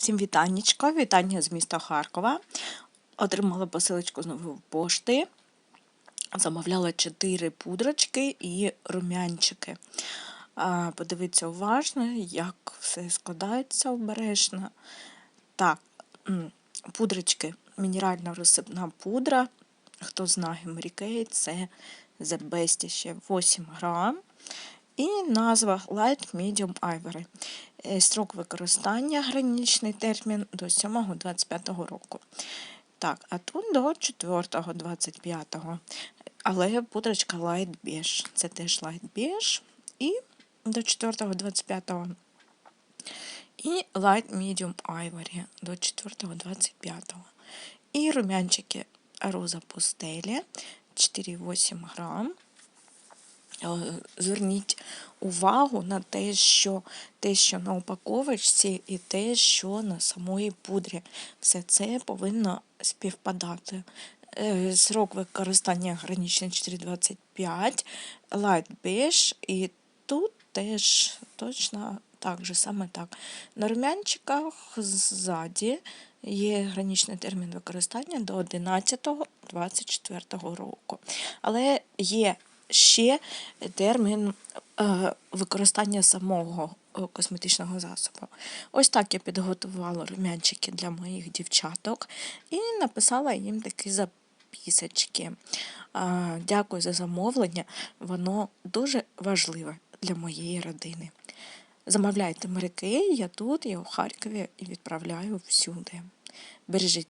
Всім вітаннячко, вітання з міста Харкова. Отримала посилочку з нової пошти. Замовляла 4 пудрочки і румянчики. Подивіться уважно, як все складається обережно. Так, пудрочки, мінеральна розсипна пудра. Хто знає Mary це The Best ще 8 грам. І назва Light Medium Ivory. Е, Строк використання, граничний термін до 7-25 року. Так, а тут до 4-25. Але пудрочка Light Beige. Це теж Light Beige. І до 4-25. І Light Medium Ivory до 4-25. І румянчики Роза Пустелі 4,8 грам. Е, Зверніть увагу на те, що те, що на упаковочці, і те, що на самої пудрі. Все це повинно співпадати. Е, Срок використання граничний 4,25, Light Beige, і тут теж точно так же саме так. На румянчиках ззаді є граничний термін використання до 11-24 року. Але є ще термін е, використання самого е, косметичного засобу. Ось так я підготувала румянчики для моїх дівчаток і написала їм такі записочки. Дякую за замовлення, воно дуже важливе для моєї родини. Замовляйте моряки, я тут, я у Харкові і відправляю всюди. Бережіть